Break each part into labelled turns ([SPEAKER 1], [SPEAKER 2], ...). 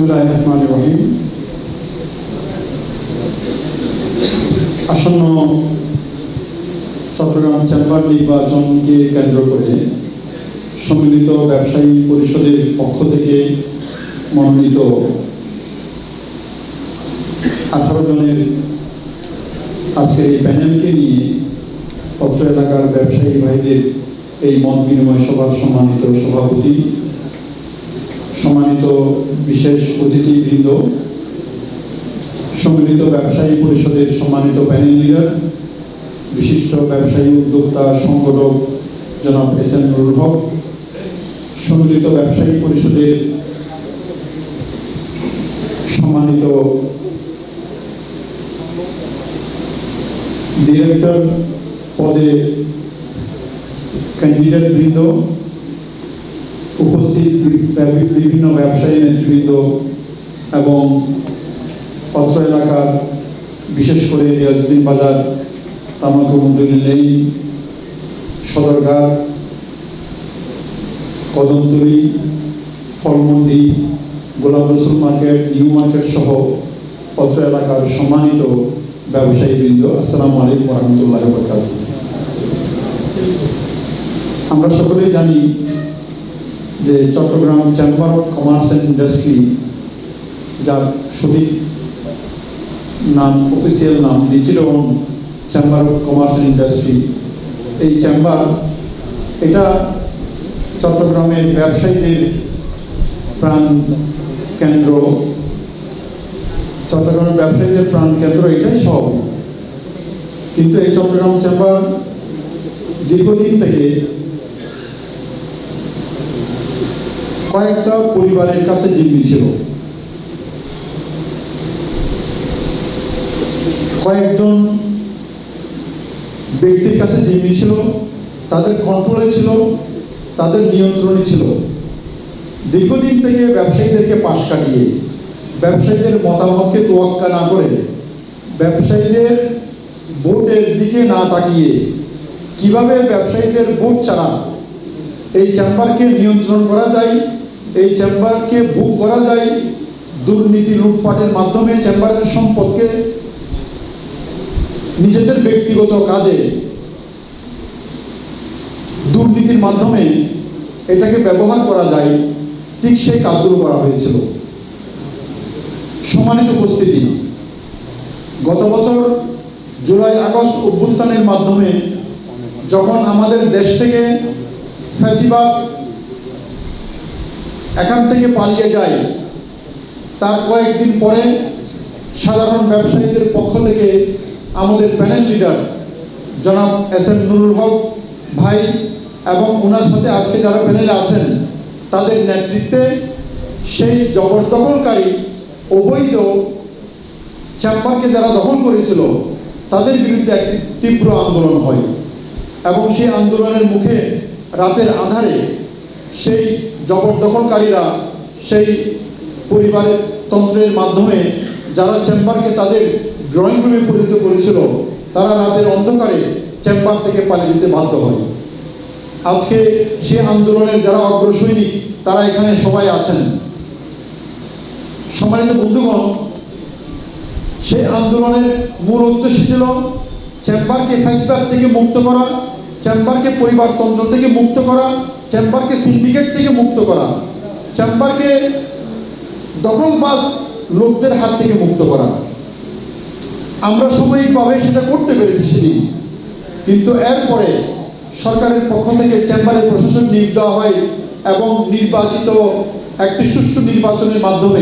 [SPEAKER 1] বিসমুল্লাহ রহমান রহিম আসন্ন চট্টগ্রাম চেম্বার নির্বাচনকে কেন্দ্র করে সম্মিলিত ব্যবসায়ী পরিষদের পক্ষ থেকে মনোনীত আঠারো জনের আজকের এই প্যানেলকে নিয়ে অত্র এলাকার ব্যবসায়ী ভাইদের এই মত বিনিময় সভার সম্মানিত সভাপতি, সম্মানিত বিশেষ অতিথিবৃন্দ সম্মিলিত ব্যবসায়ী পরিষদের সম্মানিত প্যানেল লিডার বিশিষ্ট ব্যবসায়ী উদ্যোক্তা, সংগঠক জনাব এস এন নুরুল হক, সম্মিলিত ব্যবসায়ী পরিষদের সম্মানিত ডিরেক্টর পদে ক্যান্ডিডেট বৃন্দ উপস্থিত বিভিন্ন ব্যবসায়ী নেতৃবৃন্দ এবং অত্র এলাকার বিশেষ করে রিয়াজুদ্দিন বাজার, তামাকু মন্ডলী লেন সদরঘাট, কদমতলি, ফলমন্ডি, গোলাপ রসুল মার্কেট, নিউ মার্কেট সহ অত্র এলাকার সম্মানিত ব্যবসায়ী বৃন্দ আসসালামু আলাইকুম রহমতুল্লাহ আমরা সকলেই জানি যে Chittagong chamber of commerce and industry যার সঠিক নাম অফিসিয়াল নাম লিচিলন chamber of commerce and industry এই চেম্বার এটা চট্টগ্রামের ব্যবসায়ীদের প্রাণ কেন্দ্র। চট্টগ্রামের ব্যবসায়ীদের প্রাণ কেন্দ্র, এটাই স্বাভাবিক। কিন্তু এই চট্টগ্রাম চেম্বার দীর্ঘদিন থেকে কয়েকটা পরিবারের কাছে জিম্মি ছিল। কয়েকজন ব্যক্তির কাছে জিম্মি ছিল, তাদের কন্ট্রোলে ছিল, তাদের নিয়ন্ত্রণে ছিল। দীর্ঘদিন থেকে ব্যবসায়ীদেরকে পাশ কাটিয়ে, ব্যবসায়ীদের মতামতকে তোয়াক্কা না করে, ব্যবসায়ীদের ভোটের দিকে না তাকিয়ে কীভাবে ব্যবসায়ীদের ভোট ছাড়া এই চেম্বারকে নিয়ন্ত্রণ করা যায় এই চেম্বারকে বুক করা যায় দুর্নীতি লুটপাটের মাধ্যমে চেম্বারের সম্পদকে নিজেদের ব্যক্তিগত কাজে দুর্নীতির মাধ্যমে এটাকে ব্যবহার করা যায়, ঠিক সেই কাজগুলো করা হয়েছিল। সম্মানিত উপস্থিতি, গত বছর জুলাই, আগস্ট অভ্যুত্থানের মাধ্যমে যখন আমাদের দেশ থেকে ফ্যাসিবাদ এখান থেকে পালিয়ে যায়। তার কয়েকদিন পরে সাধারণ ব্যবসায়ীদের পক্ষ থেকে আমাদের প্যানেল লিডার জনাব এস এম নুরুল হক ভাই এবং ওনার সাথে আজকে যারা প্যানেলে আছেন, তাদের নেতৃত্বে সেই জবরদখলকারী অবৈধ চেম্বারকে যারা দখল করেছিল, তাদের বিরুদ্ধে একটি তীব্র আন্দোলন হয়। এবং সেই আন্দোলনের মুখে রাতের আধারে সেই জবরদখলকারীরা সেই পরিবারের তন্ত্রের মাধ্যমে যারা চেম্বারকে তাদের ড্রয়িং রুমে পরিণত করেছিল, তারা রাতের অন্ধকারে চেম্বার থেকে পালিয়ে যেতে বাধ্য হয়। আজকে সে আন্দোলনের যারা অগ্রসৈনিক, তারা এখানে সবাই আছেন। সম্মানিত বন্ধুগণ সেই আন্দোলনের মূল উদ্দেশ্য ছিল চেম্বারকে ফ্যাসব্যাক থেকে মুক্ত করা চেম্বারকে পরিবারতন্ত্র থেকে মুক্ত করা, চেম্বারকে সিন্ডিকেট থেকে মুক্ত করা, চেম্বারকে দখলবাজ লোকদের হাত থেকে মুক্ত করা। আমরা সাময়িকভাবে সেটা করতে পেরেছি সেদিন। কিন্তু এরপরে সরকারের পক্ষ থেকে চেম্বারের প্রশাসন নিয়োগ দেওয়া হয় এবং নির্বাচিত একটি সুষ্ঠু নির্বাচনের মাধ্যমে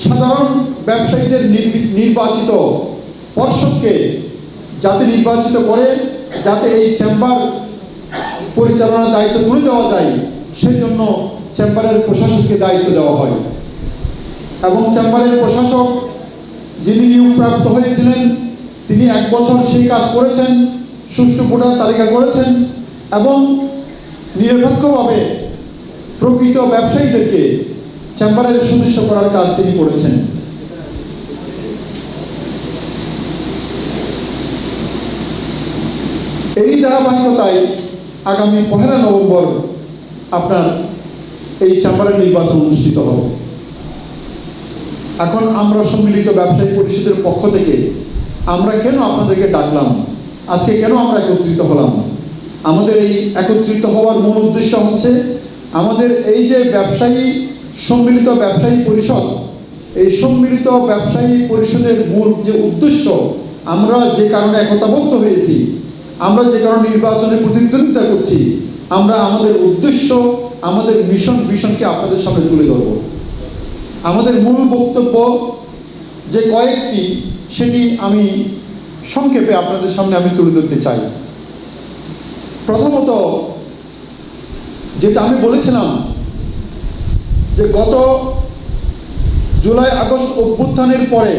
[SPEAKER 1] সাধারণ ব্যবসায়ীদের নির্বি- নির্বাচিত পর্ষদকে যাতে নির্বাচিত করে যাতে এই চেম্বার পরিচালনার দায়িত্ব তুলে দেওয়া যায় সেই জন্য চেম্বারের প্রশাসককে দায়িত্ব দেওয়া হয়। এবং চেম্বারের প্রশাসক যিনি নিয়োগপ্রাপ্ত হয়েছিলেন, তিনি এক বছর সেই কাজ করেছেন, সুষ্ঠু ভোটার তালিকা করেছেন এবং নিরপেক্ষভাবে প্রকৃত ব্যবসায়ীদেরকে চেম্বারের সদস্য করার কাজ তিনি করেছেন। এরই ধারাবাহিকতায় আগামী পহেলা নভেম্বর আপনার এই চেম্বারের নির্বাচন অনুষ্ঠিত হবে। এখন আমরা সম্মিলিত ব্যবসায়ী পরিষদের পক্ষ থেকে আমরা কেন আপনাদেরকে ডাকলাম? আজকে কেন আমরা একত্রিত হলাম? আমাদের এই একত্রিত হওয়ার মূল উদ্দেশ্য হচ্ছে আমাদের এই যে ব্যবসায়ী, সম্মিলিত ব্যবসায়ী পরিষদ, এই সম্মিলিত ব্যবসায়ী পরিষদের মূল যে উদ্দেশ্য, আমরা যে কারণে একতাবদ্ধ হয়েছি আমরা যে কারণে নির্বাচনে প্রতিদ্বন্দ্বিতা করছি, আমরা আমাদের উদ্দেশ্য, আমাদের মিশন ভিশনকে আপনাদের সামনে তুলে ধরব। আমাদের মূল বক্তব্য যে কয়েকটি, সেটি আমি সংক্ষেপে আপনাদের সামনে আমি তুলে ধরতে চাই। প্রথমত, যেটা আমি বলেছিলাম যে গত জুলাই আগস্ট অভ্যুত্থানের পরে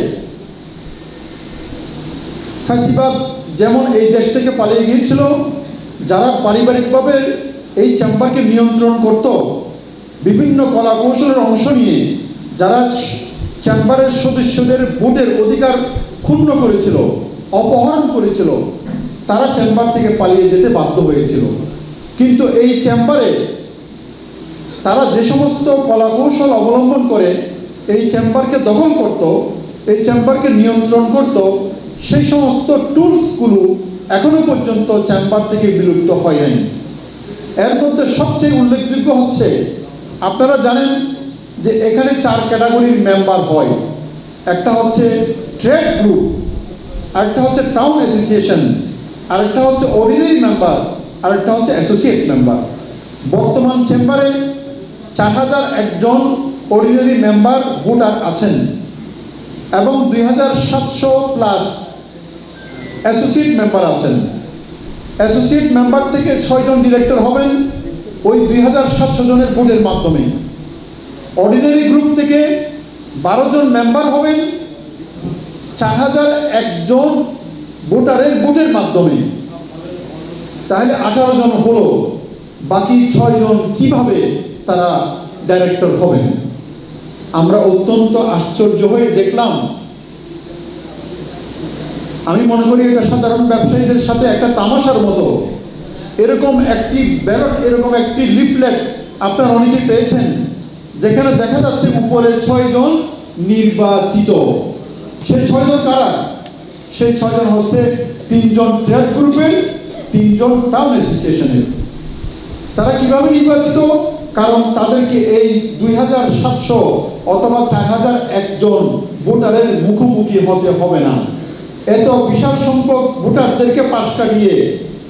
[SPEAKER 1] ফ্যাসিবাদ যেমন এই দেশ থেকে পালিয়ে গিয়েছিল, যারা পারিবারিকভাবে এই চেম্বারকে নিয়ন্ত্রণ করত, বিভিন্ন কলা কৌশলের অংশ নিয়ে যারা চেম্বারের সদস্যদের ভোটের অধিকার ক্ষুণ্ণ করেছিল, অপহরণ করেছিল, তারা চেম্বার থেকে পালিয়ে যেতে বাধ্য হয়েছিল। কিন্তু এই চেম্বারে তারা যে সমস্ত কলা কৌশল অবলম্বন করে, এই চেম্বারকে দখল করত, এই চেম্বারকে নিয়ন্ত্রণ করত সেই সমস্ত টুলসগুলো এখনও পর্যন্ত চেম্বার থেকে বিলুপ্ত হয় নাই। এর মধ্যে সবচেয়ে উল্লেখযোগ্য হচ্ছে, আপনারা জানেন যে এখানে চার ক্যাটাগরির মেম্বার হয়। একটা হচ্ছে ট্রেড গ্রুপ, আরেকটা হচ্ছে টাউন অ্যাসোসিয়েশন, আরেকটা হচ্ছে অর্ডিনারি মেম্বার, আরেকটা হচ্ছে অ্যাসোসিয়েট মেম্বার। বর্তমান চেম্বারে চার হাজার একজন অর্ডিনারি মেম্বার ভোটার আছেন এবং দুই হাজার সাতশো প্লাস অ্যাসোসিয়েট মেম্বার আছেন। অ্যাসোসিয়েট মেম্বার থেকে ছয়জন ডিরেক্টর হবেন ওই দুই হাজার সাতশো জনের ভোটের মাধ্যমে। অর্ডিনারি গ্রুপ থেকে বারো জন মেম্বার হবেন, চার হাজার একজন ভোটারের ভোটের মাধ্যমে। তাহলে আঠারো জন হলো, বাকি ছয়জন কীভাবে তারা ডাইরেক্টর হবেন? আমরা অত্যন্ত আশ্চর্য হয়ে দেখলাম আমি মনে করি এটা সাধারণ ব্যবসায়ীদের সাথে একটা তামাশার মতো। এরকম একটি ব্যালট এরকম একটি লিফলেট আপনারা অনেকেই পেয়েছেন, যেখানে দেখা যাচ্ছে উপরে ছয়জন নির্বাচিত। সেই ছয়জন কারা? সেই ছয়জন হচ্ছে তিনজন ট্রেড গ্রুপের তিনজন টাউন অ্যাসোসিয়েশনের তারা কীভাবে নির্বাচিত? কারণ তাদেরকে এই দুই হাজার সাতশো অথবা চার হাজার একজন ভোটারের মুখোমুখি হতে হবে না। এত বিশাল সংখ্যক ভোটারদেরকে পাশ কাটিয়ে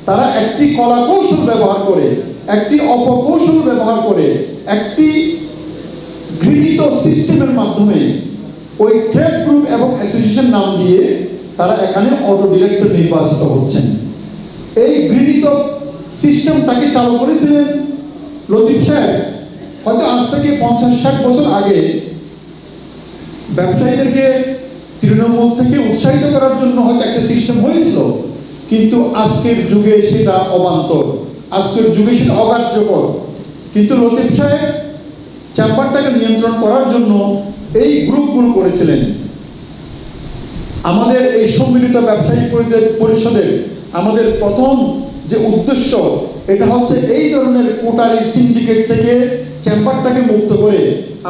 [SPEAKER 1] তারা একটি কলা কৌশল ব্যবহার করে, একটি অপকৌশল ব্যবহার করে, একটি ঘৃণিত সিস্টেমের মাধ্যমে ওই ট্রেড গ্রুপ এবং অ্যাসোসিয়েশন নাম দিয়ে তারা এখানে অটো ডিরেক্টর নির্বাচিত হচ্ছেন। এই ঘৃণিত সিস্টেমটাকে চালু করেছিলেন লতিফ সাহেব। হয়তো আজ থেকে পঞ্চাশ ষাট বছর আগে ব্যবসায়ীদেরকে তৃণমূল থেকে উৎসাহিত করার জন্য হয়তো একটা সিস্টেম হয়েছিল, কিন্তু আজকের যুগে সেটা অবান্তর। আজকের যুগে সেটা অকার্যকর। কিন্তু লতিফ সাহেব চেম্বারটাকে নিয়ন্ত্রণ করার জন্য এই গ্রুপগুলো করেছিলেন। আমাদের এই সম্মিলিত ব্যবসায়ী পরিষদের আমাদের প্রথম যে উদ্দেশ্য, এটা হচ্ছে এই ধরনের কোটারি সিন্ডিকেট থেকে চেম্বারটাকে মুক্ত করে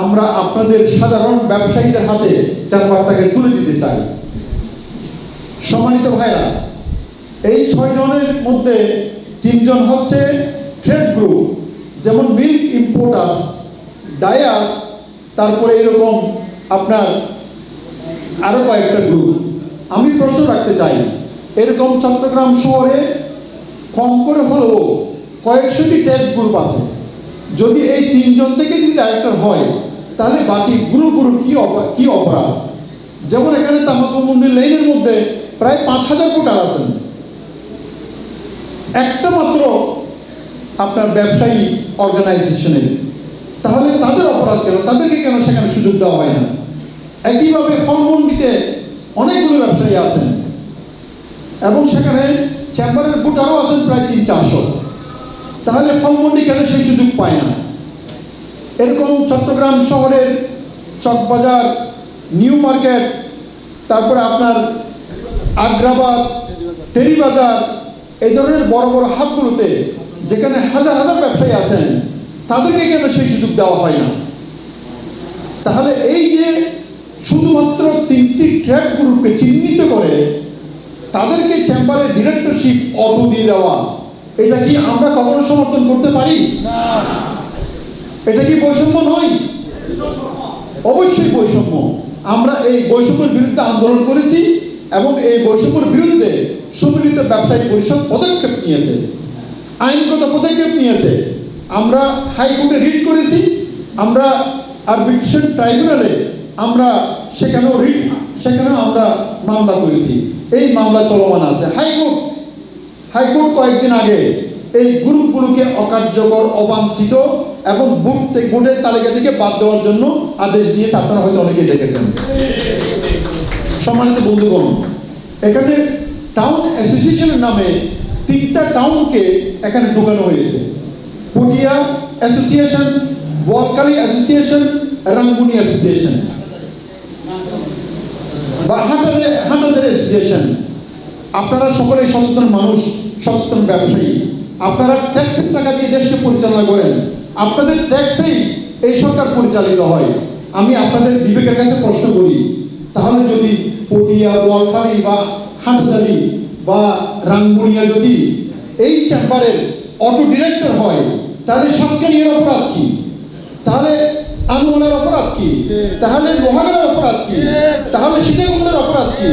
[SPEAKER 1] আমরা আপনাদের সাধারণ ব্যবসায়ীদের হাতে চেম্বারটাকে তুলে দিতে চাই। সম্মানিত ভাইরা এই ছয় জনের মধ্যে তিনজন হচ্ছে ট্রেড গ্রুপ যেমন মিল্ক ইম্পোর্টার্স ডায়াস তারপরে এরকম আপনার আরও কয়েকটা গ্রুপ আমি প্রশ্ন রাখতে চাই, এরকম চট্টগ্রাম শহরে কম করে হলেও কয়েকশোটি ট্রেড গ্রুপ আছে। যদি এই তিনজন থেকে যদি ডাইরেক্টর হয়, তাহলে বাকি গ্রুপ গ্রুপ কী কী অপরাধ? যেমন এখানে তামাকুমুন্ডি লেনের মধ্যে প্রায় পাঁচ হাজার ভোটার আছেন। একটা মাত্র আপনার ব্যবসায়ী অর্গানাইজেশনের তাহলে তাদের অপরাধ কেন? তাদেরকে কেন সেখানে সুযোগ দেওয়া হয় না? একইভাবে ফলমন্ডিতে অনেকগুলো ব্যবসায়ী আছেন। এবং সেখানে চেম্বারের ভোটারও আছেন প্রায় তিন, চারশো। তাহলে ফলমন্ডি কেন সেই সুযোগ পায় না? এরকম চট্টগ্রাম শহরের চকবাজার, নিউ মার্কেট, তারপরে আপনার আগ্রাবাদ, টেরিবাজার, এই ধরনের বড় বড় হাটগুলোতে যেখানে হাজার হাজার ব্যবসায়ী আছেন, তাদেরকে কেন সেই সুযোগ দেওয়া হয় না? তাহলে এই যে শুধুমাত্র তিনটি ট্র্যাক গ্রুপকে চিহ্নিত করে তাদেরকে চেম্বারের ডিরেক্টরশিপ অটো দিয়ে দেওয়া। এটা কি আমরা কখনো সমর্থন করতে পারি? এটা কি বৈষম্য নয়? অবশ্যই বৈষম্য। আমরা এই বৈষম্যের বিরুদ্ধে আন্দোলন করেছি এবং এই বৈষম্যের বিরুদ্ধে সম্মিলিত ব্যবসায়ী পরিষদ পদক্ষেপ নিয়েছে আইনগত পদক্ষেপ নিয়েছে। আমরা হাইকোর্টে রিট করেছি আমরা আরবিট্রেশন ট্রাইব্যুনালে আমরা সেখানেও রিট সেখানেও আমরা মামলা করেছি। এই মামলা চলমান আছে। হাইকোর্ট হাইকোর্ট কয়েকদিন আগে এই গ্রুপগুলোকে অকার্যকর, অবাঞ্ছিত এবং বুট তালিকা থেকে বাদ দেওয়ার জন্য আদেশ দিয়েছে। আপনারা হয়তো অনেকেই দেখেছেন। সম্মানিত বন্ধুগণ, এখানে টাউন অ্যাসোসিয়েশনের নামে তিনটা টাউনকে এখানে ঢুকানো হয়েছে। Patiya association Boalkhali association, Rangunia association. বা হাটারে হাটাজার অ্যাসোসিয়েশন আপনারা সকলে সচেতন মানুষ সচেতন ব্যবসায়ী। আপনারা ট্যাক্সের টাকা দিয়ে দেশকে পরিচালনা করেন। আপনাদের ট্যাক্সেই এই সরকার পরিচালিত হয়। আমি আপনাদের বিবেকের কাছে প্রশ্ন করি তাহলে যদি পটিয়া বোয়ালখালী বা হাটহাজারি বা রাঙ্গুনিয়া যদি এই চেম্বারের অটো ডিরেক্টর হয় তাহলে সাতকানিয়ার অপরাধ কি? তাহলে আনোয়ারের অপরাধ কি? তাহলে লোহাগারের অপরাধ কি? তাহলে সীতাকুণ্ডের অপরাধ কি?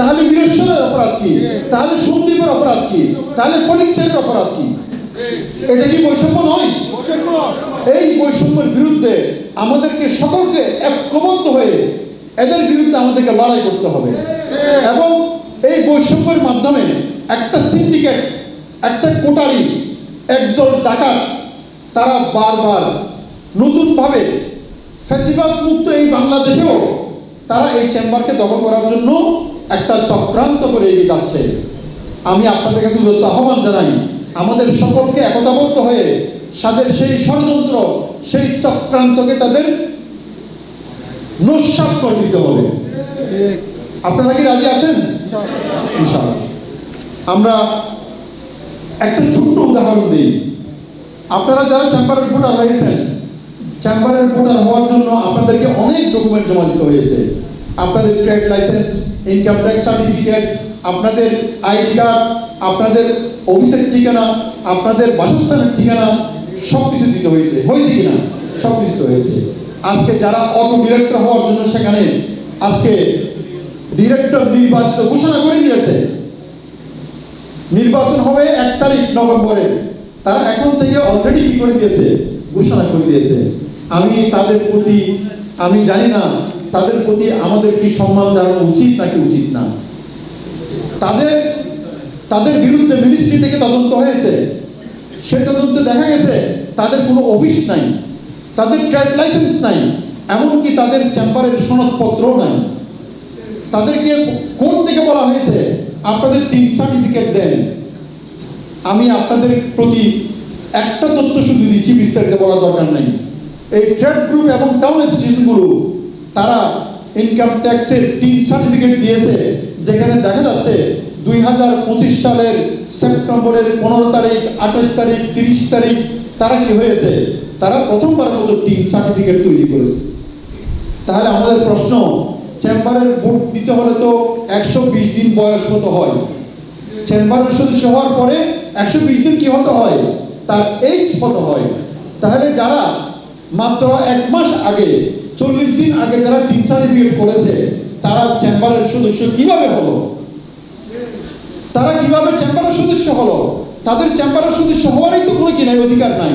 [SPEAKER 1] তাহলে বীরেশ্বরের অপরাধ কি? তাহলে সন্দীপের অপরাধ কি? তাহলে ফটিকচারের অপরাধ কি? এটা কি বৈষম্য নয়? এই বৈষম্যের বিরুদ্ধে আমাদেরকে সকলকে ঐক্যবদ্ধ হয়ে এদের বিরুদ্ধে আমাদেরকে লড়াই করতে হবে। এবং এই বৈষম্যের মাধ্যমে একটা সিন্ডিকেট, একটা কোটারি, একদল ডাকাত, তারা বারবার নতুনভাবে ফ্যাসিবাদ মুক্ত এই বাংলাদেশেও তারা এই চেম্বারকে দখল করার জন্য একটা চক্রান্ত করে এগিয়ে যাচ্ছে। আমি আপনাদের কাছে উদ্যত আহ্বান জানাই, আমাদের সকলকে একতাবদ্ধ হয়ে তাদের সেই ষড়যন্ত্র, সেই চক্রান্তকে তাদের নস্বাত করে দিতে হবে। আপনারা কি রাজি আছেন? আমরা একটা ছোট্ট উদাহরণ দিই। আপনারা যারা চেম্বারের ভোটার হয়েছেন, চেম্বারের ভোটার হওয়ার জন্য আপনাদেরকে অনেক ডকুমেন্ট জমা দিতে হয়েছে। আপনাদের trade license income tax certificate আপনাদের আইডি কার্ড আপনাদের অফিসের ঠিকানা, আপনাদের বাসস্থানের ঠিকানা সব কিছু দিতে হয়েছে। হয়েছে কিনা? সব কিছু দিতে হয়েছে। আজকে যারা অটো ডিরেক্টর হওয়ার জন্য সেখানে আজকে ডিরেক্টর নির্বাচিত ঘোষণা করে দিয়েছে। নির্বাচন হবে এক তারিখ নভেম্বরে। তারা এখন থেকে অলরেডি কি করে দিয়েছে? ঘোষণা করে দিয়েছে। আমি তাদের প্রতি, আমি জানি না তাদের প্রতি আমাদের কি সম্মান জানানো উচিত নাকি উচিত না? তাদের তাদের বিরুদ্ধে মিনিস্ট্রি থেকে তদন্ত হয়েছে। সে তদন্তে দেখা গেছে, তাদের কোনো অফিস নাই, তাদের ট্রেড লাইসেন্স নাই, এমনকি তাদের চেম্বারের সনদপত্রও নাই। তাদেরকে কোর্ট থেকে বলা হয়েছে, আপনাদের টিম সার্টিফিকেট দেন। আমি আপনাদের প্রতি একটা তথ্য শুধু দিচ্ছি, বিস্তারিত বলা দরকার নাই। এই ট্রেড গ্রুপ এবং টাউন অ্যাসোসিয়েশনগুলো তারা ইনকাম ট্যাক্সের টিম সার্টিফিকেট দিয়েছে, যেখানে দেখা যাচ্ছে দুই হাজার পঁচিশ সালের সেপ্টেম্বরের পনেরো তারিখ, আঠাশ তারিখ, তিরিশ তারিখ তারা কি হয়েছে? তারা প্রথমবারের মতো টিম সার্টিফিকেট তৈরি করেছে। তাহলে আমাদের প্রশ্ন, চেম্বারের ভোট দিতে হলে তো একশো বিশ দিন বয়স হতে হয়। চেম্বারের সদস্য হওয়ার পরে একশো বিশ দিন কি হতে হয়? তার এইজ হতে হয়। তাহলে যারা মাত্র এক মাস আগে চল্লিশ দিন আগে যারা টিম সার্টিফিকেট করেছে, তারা চেম্বারের সদস্য কীভাবে হলো? তারা কীভাবে চেম্বারের সদস্য হলো? তাদের চেম্বারের সদস্য হওয়ারই তো কোনো কিনাই অধিকার নাই।